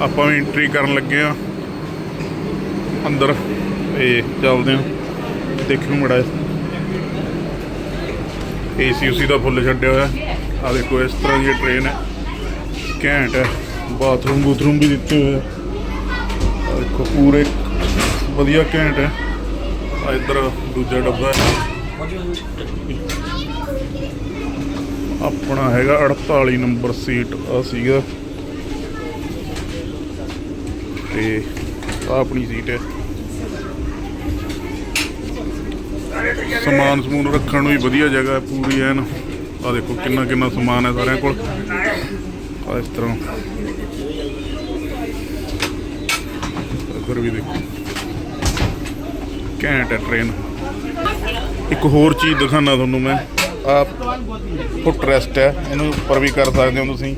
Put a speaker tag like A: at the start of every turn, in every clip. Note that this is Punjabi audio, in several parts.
A: ਆਪਾਂ ਵੀ ਐਂਟਰੀ ਕਰਨ ਲੱਗੇ ਆ ਅੰਦਰ, ਇਹ ਚੱਲਦੇ ਆ ਦੇਖਿਓ ਮੜਾ ਏਸੀ ਉਸੀ ਦਾ ਫੁੱਲ ਛੱਡਿਆ ਹੋਇਆ। ਆ ਦੇਖੋ, ਇਸ ਤਰ੍ਹਾਂ ਦੀ ਟ੍ਰੇਨ ਹੈ। ਘੈਂਟ ਹੈ। ਬਾਥਰੂਮ ਬੂਥਰੂਮ ਵੀ ਦਿੱਤੇ ਹੋਏ ਆ। ਆਹ ਦੇਖੋ, ਪੂਰੇ ਵਧੀਆ ਘੈਂਟ ਹੈ। ਆ ਇੱਧਰ ਦੂਜਾ ਡੱਬਾ ਹੈ। ਆਪਣਾ ਹੈਗਾ 48 ਨੰਬਰ ਸੀਟ ਆ ਸੀਗਾ। ਤੇ ਆ ਆਪਣੀ ਸੀਟ ਹੈ। ਸਮਾਨ ਸਮੂਨ ਰੱਖਣ ਨੂੰ ਵੀ ਵਧੀਆ ਜਗ੍ਹਾ ਹੈ ਪੂਰੀ ਐਨ। ਆ ਦੇਖੋ ਕਿੰਨਾ ਕਿੰਨਾ ਸਮਾਨ ਹੈ ਸਾਰਿਆਂ ਕੋਲ। ਆ ਇਸ ਤਰ੍ਹਾਂ। ਇੱਧਰ ਵੀ ਦੇਖੋ। ਘੈਂਟ ਹੈ ਟ੍ਰੇਨ ਇੱਕ ਹੋਰ ਚੀਜ਼ ਦਿਖਾਣਾ ਤੁਹਾਨੂੰ ਮੈਂ। ਆ ਫੁੱਟ ਰੈਸਟ ਹੈ। ਇਹਨੂੰ ਉੱਪਰ ਵੀ ਕਰ ਸਕਦੇ ਹੋ ਤੁਸੀਂ।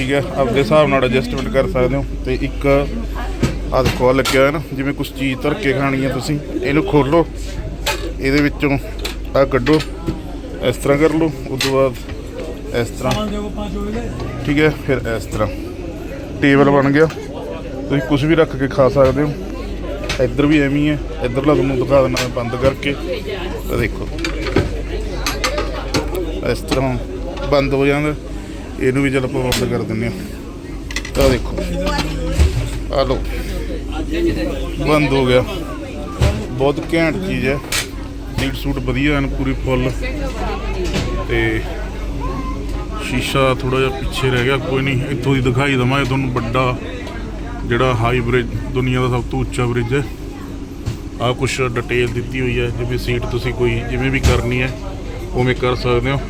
A: ਠੀਕ ਹੈ, ਆਪਦੇ ਹਿਸਾਬ ਨਾਲ ਐਡਜਸਟਮੈਂਟ ਕਰ ਸਕਦੇ ਹੋ ਤੇ ਇੱਕ ਆ ਦੇਖੋ ਲੱਗਿਆ ਹੋਇਆ ਨਾ, ਜਿਵੇਂ ਕੁਝ ਚੀਜ਼ ਧਰ ਕੇ ਖਾਣੀ ਹੈ ਤੁਸੀਂ, ਇਹਨੂੰ ਖੋਲੋ ਇਹਦੇ ਵਿੱਚੋਂ ਆ ਕੱਢੋ, ਇਸ ਤਰ੍ਹਾਂ ਕਰ ਲਓ, ਉਸ ਤੋਂ ਬਾਅਦ ਇਸ ਤਰ੍ਹਾਂ, ਠੀਕ ਹੈ, ਫਿਰ ਇਸ ਤਰ੍ਹਾਂ। ਟੇਬਲ ਬਣ ਗਿਆ, ਤੁਸੀਂ ਕੁਝ ਵੀ ਰੱਖ ਕੇ ਖਾ ਸਕਦੇ ਹੋ, ਇੱਧਰ ਵੀ ਐਵੇਂ ਹੀ ਹੈ, ਇੱਧਰਲਾ ਤੁਹਾਨੂੰ ਦਿਖਾ ਦਿੰਦਾ ਮੈਂ ਬੰਦ ਕਰਕੇ ਇਹ ਦੇਖੋ। ਇਸ ਤਰ੍ਹਾਂ ਬੰਦ ਹੋ ਜਾਂਦਾ। ਇਹਨੂੰ ਵੀ ਚਲ ਆਪਾਂ ਬੰਦ ਕਰ ਦਿੰਦੇ ਹਾਂ। ਤਾਂ ਦੇਖੋ। ਆ ਲਓ। ਬੰਦ ਹੋ ਗਿਆ। ਬਹੁਤ ਘੈਂਟ ਚੀਜ਼ ਹੈ। ਸੀਟ ਸੂਟ ਵਧੀਆ ਹਨ, ਪੂਰੀ ਫੁੱਲ। ਤੇ ਸ਼ੀਸ਼ਾ ਥੋੜਾ ਜਿਹਾ ਪਿੱਛੇ ਰਹਿ ਗਿਆ। ਕੋਈ ਨਹੀਂ, ਇੱਥੋਂ ਦੀ ਦਿਖਾਈ ਦਵਾਂਗੇ। ਤੁਹਾਨੂੰ ਵੱਡਾ ਜਿਹੜਾ ਹਾਈ ਬ੍ਰਿਜ ਦੁਨੀਆ ਦਾ ਸਭ ਤੋਂ ਉੱਚਾ ਬ੍ਰਿਜ ਹੈ। ਆ ਕੁਛ ਡਿਟੇਲ ਦਿੱਤੀ ਹੋਈ ਹੈ। ਜਿਵੇਂ ਸੀਟ ਤੁਸੀਂ ਕੋਈ ਜਿਵੇਂ ਵੀ ਕਰਨੀ ਹੈ, ਉਵੇਂ ਕਰ ਸਕਦੇ ਹੋ।